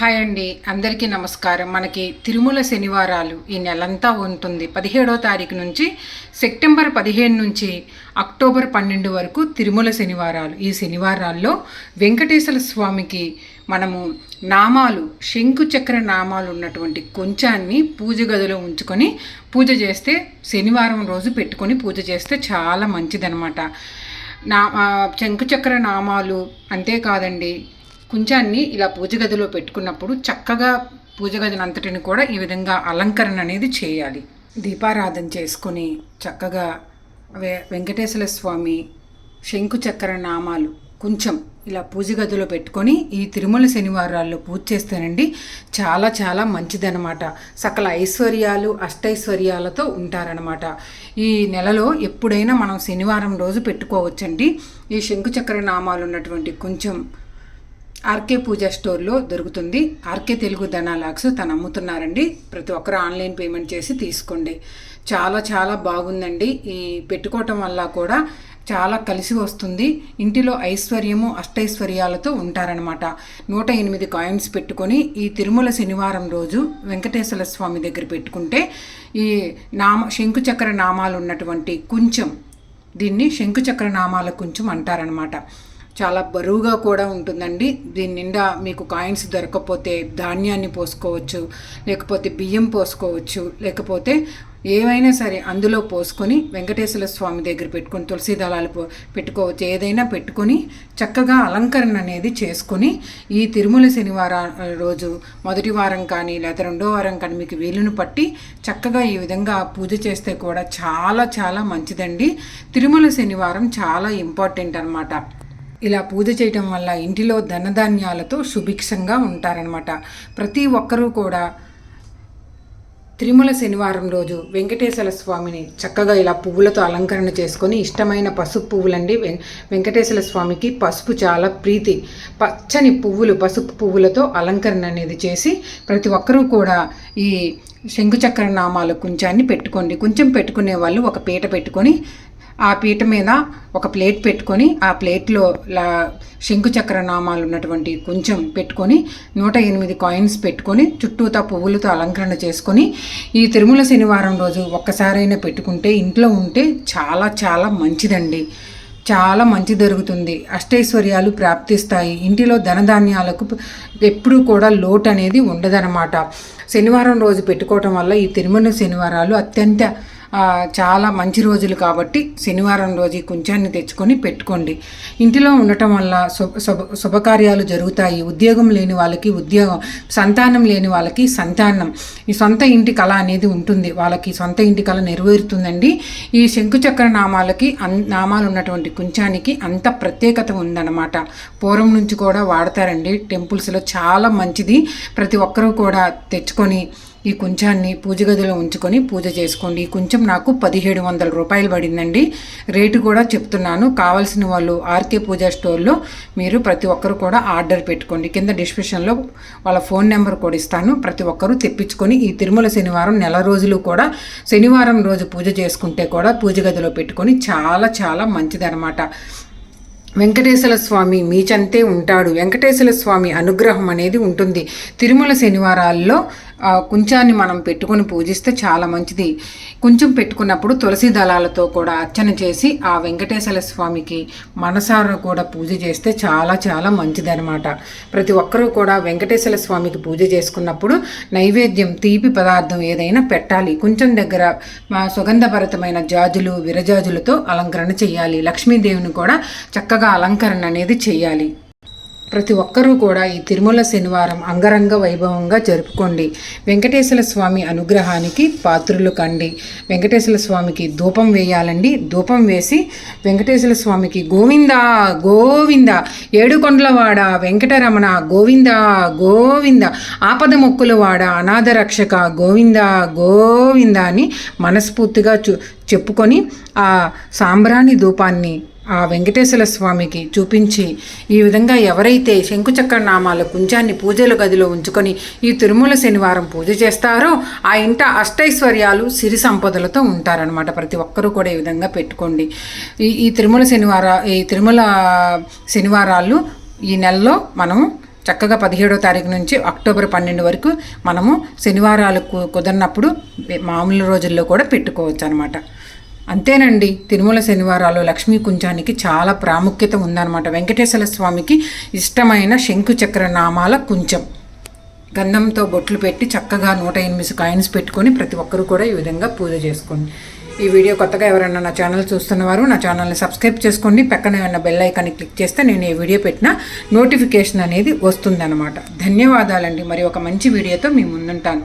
Hi అండి అందరికీ నమస్కారం. మనకి తిరుమల శనివారాలు ఈ నెలంతా ఉంటుంది. పదిహేడో తారీఖు నుంచి సెప్టెంబర్ పదిహేను నుంచి అక్టోబర్ పన్నెండు వరకు తిరుమల శనివారాలు. ఈ శనివారాల్లో వెంకటేశ్వర స్వామికి మనము నామాలు శంకుచక్ర నామాలు ఉన్నటువంటి కొంచాన్ని పూజ గదిలో ఉంచుకొని పూజ చేస్తే శనివారం రోజు పెట్టుకొని పూజ చేస్తే చాలా మంచిదనమాట నా శంకుచక్ర నామాలు అంతేకాదండి కుంచాన్ని ఇలా పూజ గదిలో పెట్టుకున్నప్పుడు చక్కగా పూజ గదిని అంతటిని కూడా ఈ విధంగా అలంకరణ అనేది చేయాలి. దీపారాధన చేసుకొని చక్కగా వె వెంకటేశ్వర స్వామి శంకు చక్ర నామాలు కొంచెం ఇలా పూజ గదిలో పెట్టుకొని ఈ తిరుమల శనివారాల్లో పూజ చేస్తేనండి చాలా చాలా మంచిదనమాట సకల ఐశ్వర్యాలు అష్టైశ్వర్యాలతో ఉంటారనమాట ఈ నెలలో ఎప్పుడైనా మనం శనివారం రోజు పెట్టుకోవచ్చండి. ఈ శంకు చక్ర నామాలు ఉన్నటువంటి కొంచెం ఆర్కే పూజా స్టోర్లో దొరుకుతుంది. ఆర్కే తెలుగు ధనాలాక్స్ తను అమ్ముతున్నారండి. ప్రతి ఒక్కరు ఆన్లైన్ పేమెంట్ చేసి తీసుకోండి. చాలా చాలా బాగుందండి. ఈ పెట్టుకోవటం వల్ల కూడా చాలా కలిసి వస్తుంది. ఇంటిలో ఐశ్వర్యము అష్టైశ్వర్యాలతో ఉంటారనమాట నూట ఎనిమిది కాయిన్స్ పెట్టుకొని ఈ తిరుమల శనివారం రోజు వెంకటేశ్వర స్వామి దగ్గర పెట్టుకుంటే ఈ నామ శంకుచక్ర నామాలు ఉన్నటువంటి కొంచెం దీన్ని శంకుచక్ర నామాల కొంచెం అంటారనమాట చాలా బరువుగా కూడా ఉంటుందండి. దీని నిండా మీకు కాయిన్స్ దొరకకపోతే ధాన్యాన్ని పోసుకోవచ్చు లేకపోతే బియ్యం పోసుకోవచ్చు లేకపోతే ఏవైనా సరే అందులో పోసుకొని వెంకటేశ్వర స్వామి దగ్గర పెట్టుకొని తులసి దళాలు పో- పెట్టుకోవచ్చు. ఏదైనా పెట్టుకొని చక్కగా అలంకరణ అనేది చేసుకొని ఈ తిరుమల శనివారం రోజు మొదటి వారం కానీ లేదా రెండో వారం కానీ మీకు వీలును పట్టి చక్కగా ఈ విధంగా పూజ చేస్తే కూడా చాలా చాలా మంచిదండి. తిరుమల శనివారం చాలా ఇంపార్టెంట్ అన్నమాట. ఇలా పూజ చేయటం వల్ల ఇంటిలో ధనధాన్యాలతో సుభిక్షంగా ఉంటారనమాట ప్రతి ఒక్కరూ కూడా తిరుమల శనివారం రోజు వెంకటేశ్వర స్వామిని చక్కగా ఇలా పువ్వులతో అలంకరణ చేసుకొని ఇష్టమైన పసుపు పువ్వులండి. వెం- వెంకటేశ్వర స్వామికి పసుపు చాలా ప్రీతి. పచ్చని పువ్వులు పసుపు పువ్వులతో అలంకరణ అనేది చేసి ప్రతి ఒక్కరూ కూడా ఈ శంకుచక్ర నామాల కుంచాన్ని పెట్టుకోండి. కొంచెం పెట్టుకునే వాళ్ళు ఒక పీట పెట్టుకొని ఆ పీట మీద ఒక ప్లేట్ పెట్టుకొని ఆ ప్లేట్లో లా శంకుచక్ర నామాలు ఉన్నటువంటి కొంచెం పెట్టుకొని నూట ఎనిమిది కాయిన్స్ పెట్టుకొని చుట్టూతా పువ్వులతో అలంకరణ చేసుకొని ఈ తిరుమల శనివారం రోజు ఒక్కసారైనా పెట్టుకుంటే ఇంట్లో ఉంటే చాలా చాలా మంచిదండి. చాలా మంచి జరుగుతుంది అష్టైశ్వర్యాలు ప్రాప్తిస్తాయి. ఇంటిలో ధనధాన్యాలకు ఎప్పుడూ కూడా లోటు అనేది ఉండదనమాట శనివారం రోజు పెట్టుకోవటం వల్ల ఈ తిరుమల శనివారాలు అత్యంత చాలా మంచి రోజులు కాబట్టి శనివారం రోజు ఈ కుంచాన్ని తెచ్చుకొని పెట్టుకోండి. ఇంటిలో ఉండటం వల్ల శుభ శుభకార్యాలు జరుగుతాయి. ఉద్యోగం లేని వాళ్ళకి ఉద్యోగం సంతానం లేని వాళ్ళకి సంతానం. ఈ సొంత ఇంటి కళ అనేది ఉంటుంది. వాళ్ళకి సొంత ఇంటి కళ నెరవేరుతుందండి. ఈ శంకుచక్ర నామాలకి అన్ నామాలు ఉన్నటువంటి కుంచానికి అంత ప్రత్యేకత ఉందన్నమాట. పూర్వం నుంచి కూడా వాడతారండి. టెంపుల్స్లో చాలా మంచిది. ప్రతి ఒక్కరూ కూడా తెచ్చుకొని ఈ కుంచాన్ని పూజ గదిలో ఉంచుకొని పూజ చేసుకోండి. ఈ కుంచెం నాకు పదిహేడు వందల రూపాయలు పడిందండి. రేటు కూడా చెప్తున్నాను. కావాల్సిన వాళ్ళు ఆర్కే పూజా స్టోర్లో మీరు ప్రతి ఒక్కరు కూడా ఆర్డర్ పెట్టుకోండి. కింద డిస్క్రిప్షన్లో వాళ్ళ ఫోన్ నెంబర్ కూడా ఇస్తాను. ప్రతి ఒక్కరూ తెప్పించుకొని ఈ తిరుమల శనివారం నెల రోజులు కూడా శనివారం రోజు పూజ చేసుకుంటే కూడా పూజ గదిలో పెట్టుకొని చాలా చాలా మంచిదనమాట వెంకటేశ్వర స్వామి మీచంతే ఉంటాడు. వెంకటేశ్వర స్వామి అనుగ్రహం అనేది ఉంటుంది. తిరుమల శనివారాల్లో కుంచాన్ని మనం పెట్టుకొని పూజిస్తే చాలా మంచిది. కొంచెం పెట్టుకున్నప్పుడు తులసి దళాలతో కూడా అర్చన చేసి ఆ వెంకటేశ్వర స్వామికి మనసారా కూడా పూజ చేస్తే చాలా చాలా మంచిదనమాట ప్రతి ఒక్కరూ కూడా వెంకటేశ్వర స్వామికి పూజ చేసుకున్నప్పుడు నైవేద్యం తీపి పదార్థం ఏదైనా పెట్టాలి. కొంచెం దగ్గర సుగంధభరితమైన జాజులు విరజాజులతో అలంకరణ చేయాలి. లక్ష్మీదేవిని కూడా చక్కగా అలంకరణ అనేది చేయాలి. ప్రతి ఒక్కరూ కూడా ఈ తిరుమల శనివారం అంగరంగ వైభవంగా జరుపుకోండి. వెంకటేశ్వర స్వామి అనుగ్రహానికి పాత్రులు కండి. వెంకటేశ్వర స్వామికి ధూపం వేయాలండి. ధూపం వేసి వెంకటేశ్వర స్వామికి గోవింద గోవింద ఏడుకొండలవాడ వెంకటరమణ గోవింద గోవింద ఆపద మొక్కులవాడ అనాథ రక్షక గోవింద గోవింద అని మనస్ఫూర్తిగా చూ చెప్పుకొని ఆ సాంబ్రాణి ధూపాన్ని ఆ వెంకటేశ్వర స్వామికి చూపించి ఈ విధంగా ఎవరైతే శంకుచక్ర నామాల కుంచాన్ని పూజల గదిలో ఉంచుకొని ఈ తిరుమల శనివారం పూజ చేస్తారో ఆ ఇంట అష్టైశ్వర్యాలు సిరి సంపదలతో ఉంటారనమాట ప్రతి ఒక్కరూ కూడా ఈ విధంగా పెట్టుకోండి. ఈ ఈ తిరుమల శనివార ఈ తిరుమల శనివారాలు ఈ నెలలో మనం చక్కగా పదిహేడో తారీఖు నుంచి అక్టోబర్ పన్నెండు వరకు మనము శనివారాలు కు- కుదరినప్పుడు మామూలు రోజుల్లో కూడా పెట్టుకోవచ్చు అనమాట అంతేనండి. తిరుమల శనివారాలు లక్ష్మీ కుంచానికి చాలా ప్రాముఖ్యత ఉందన్నమాట. వెంకటేశ్వర స్వామికి ఇష్టమైన శంకుచక్ర నామాల కుంచం గంధంతో బొట్లు పెట్టి చక్కగా నూట ఎనిమిది కాయిన్స్ పెట్టుకొని ప్రతి ఒక్కరూ కూడా ఈ విధంగా పూజ చేసుకోండి. ఈ వీడియో కొత్తగా ఎవరైనా నా ఛానల్ చూస్తున్నవారు నా ఛానల్ని సబ్స్క్రైబ్ చేసుకోండి. పక్కనే ఉన్న బెల్ ఐకాన్ని క్లిక్ చేస్తే నేను ఏ వీడియో పెట్టినా నోటిఫికేషన్ అనేది వస్తుందన్నమాట. ధన్యవాదాలండి. మరి ఒక మంచి వీడియోతో మీ ముందుంటాను.